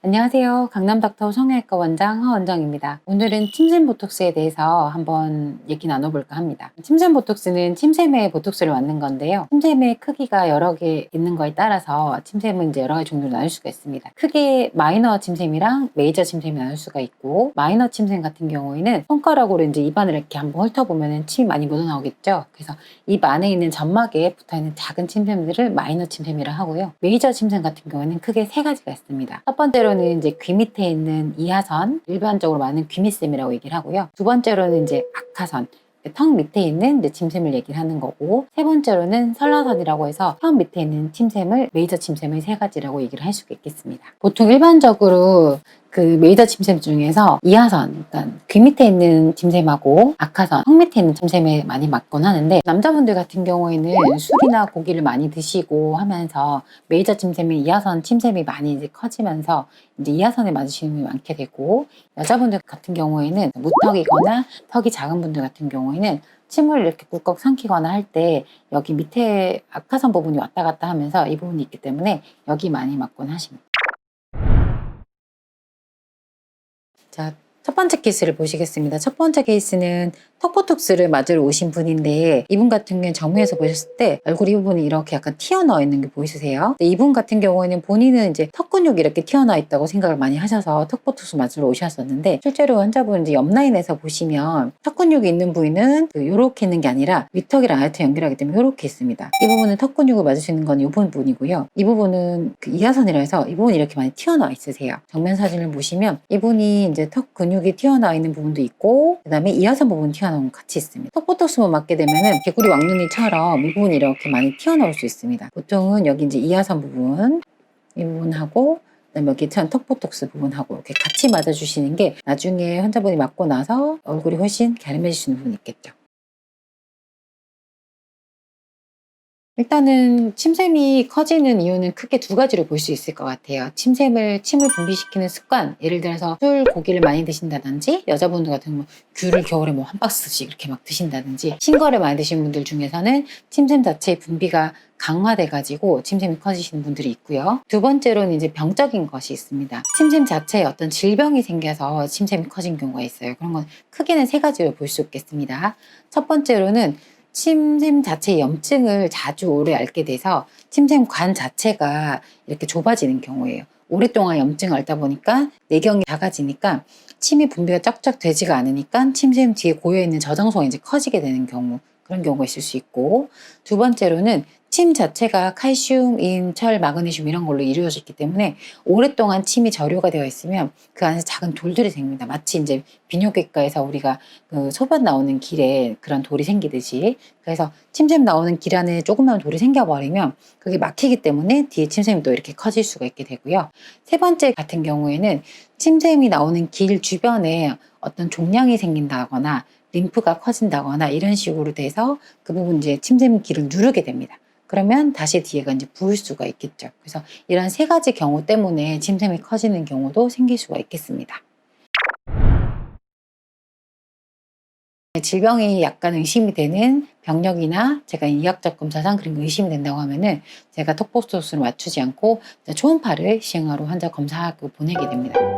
안녕하세요. 강남닥터 성형외과 원장 하원정입니다. 오늘은 침샘 보톡스에 대해서 한번 얘기 나눠볼까 합니다. 침샘 보톡스는 침샘에 보톡스를 맞는 건데요. 침샘의 크기가 여러 개 있는 거에 따라서 침샘은 이제 여러 가지 종류로 나눌 수가 있습니다. 크게 마이너 침샘이랑 메이저 침샘이 나눌 수가 있고 마이너 침샘 같은 경우에는 손가락으로 이제 입안을 이렇게 한번 훑어보면 침이 많이 묻어나오겠죠. 그래서 입 안에 있는 점막에 붙어있는 작은 침샘들을 마이너 침샘이라 하고요. 메이저 침샘 같은 경우에는 크게 세 가지가 있습니다. 첫 번째로 는 이제 귀 밑에 있는 이하선, 일반적으로 많은 귀밑샘이라고 얘기를 하고요. 두 번째로는 이제 악하선, 턱 밑에 있는 이제 침샘을 얘기를 하는 거고 세 번째로는 설라선이라고 해서 혀 밑에 있는 침샘을 메이저 침샘의 세 가지라고 얘기를 할 수가 있겠습니다. 보통 일반적으로 그 메이저 침샘 중에서 이하선, 그러니까 귀 밑에 있는 침샘하고 악하선, 턱 밑에 있는 침샘에 많이 맞곤 하는데 남자분들 같은 경우에는 술이나 고기를 많이 드시고 하면서 메이저 침샘이 이하선 침샘이 많이 이제 커지면서 이제 이하선에 맞으시는 분이 많게 되고 여자분들 같은 경우에는 무턱이거나 턱이 작은 분들 같은 경우에는 침을 이렇게 꿀꺽 삼키거나 할 때 여기 밑에 악하선 부분이 왔다 갔다 하면서 이 부분이 있기 때문에 여기 많이 맞곤 하십니다. 자, 첫 번째 케이스를 보시겠습니다. 첫 번째 케이스는 턱보톡스를 맞으러 오신 분인데 이분 같은 경우는 정면에서 보셨을 때 얼굴 이 부분이 이렇게 약간 튀어나와 있는 게 보이세요? 근데 이분 같은 경우에는 본인은 이제 턱 근육이 이렇게 튀어나와 있다고 생각을 많이 하셔서 턱보톡스 맞으러 오셨었는데 실제로 환자분 이제 옆 라인에서 보시면 턱 근육이 있는 부위는 그 요렇게 있는 게 아니라 위턱이랑 아래턱 연결하기 때문에 요렇게 있습니다. 이 부분은 턱 근육을 맞으시는 건이 부분이고요. 이 부분은 그 이하선이라 해서 이 부분이 이렇게 많이 튀어나와 있으세요. 정면 사진을 보시면 이분이 이제 턱 근육 이 튀어나와 있는 부분도 있고 그다음에 이하선 부분 튀어나온 건 같이 있습니다. 턱보톡스만 맞게 되면은 개구리 왕눈이처럼 이 부분이 이렇게 많이 튀어나올 수 있습니다. 보통은 여기 이제 이하선 부분 이 부분하고 그다음에 여기 천 턱보톡스 부분하고 이렇게 같이 맞아주시는 게 나중에 환자분이 맞고 나서 얼굴이 훨씬 갸름해지시는 부분이 있겠죠. 일단은 침샘이 커지는 이유는 크게 두 가지로 볼 수 있을 것 같아요. 침샘을 침을 분비시키는 습관, 예를 들어서 술, 고기를 많이 드신다든지 여자분들 같은 경우 귤을 겨울에 뭐 한 박스씩 이렇게 막 드신다든지 신거를 많이 드시는 분들 중에서는 침샘 자체의 분비가 강화돼가지고 침샘이 커지시는 분들이 있고요. 두 번째로는 이제 병적인 것이 있습니다. 침샘 자체에 어떤 질병이 생겨서 침샘이 커진 경우가 있어요. 그런 건 크게는 세 가지로 볼 수 있겠습니다. 첫 번째로는 침샘 자체의 염증을 자주 오래 앓게 돼서 침샘관 자체가 이렇게 좁아지는 경우예요. 오랫동안 염증을 앓다 보니까 내경이 작아지니까 침이 분비가 쩍쩍 되지가 않으니까 침샘 뒤에 고여있는 저장소가 이제 커지게 되는 경우 그런 경우가 있을 수 있고 두 번째로는 침 자체가 칼슘, 인, 철, 마그네슘 이런 걸로 이루어졌기 때문에 오랫동안 침이 저류가 되어 있으면 그 안에서 작은 돌들이 생깁니다. 마치 이제 비뇨기과에서 우리가 그 소변 나오는 길에 그런 돌이 생기듯이 그래서 침샘 나오는 길 안에 조그만 돌이 생겨버리면 그게 막히기 때문에 뒤에 침샘이 또 이렇게 커질 수가 있게 되고요. 세 번째 같은 경우에는 침샘이 나오는 길 주변에 어떤 종양이 생긴다거나 림프가 커진다거나 이런 식으로 돼서 그 부분 이제 침샘 길을 누르게 됩니다. 그러면 다시 뒤에가 이제 부을 수가 있겠죠. 그래서 이런 세 가지 경우 때문에 침샘이 커지는 경우도 생길 수가 있겠습니다. 질병이 약간 의심이 되는 병력이나 제가 이학적 검사상 그런 게 의심이 된다고 하면은 제가 턱보스토스를 맞추지 않고 초음파를 시행하러 환자 검사하고 보내게 됩니다.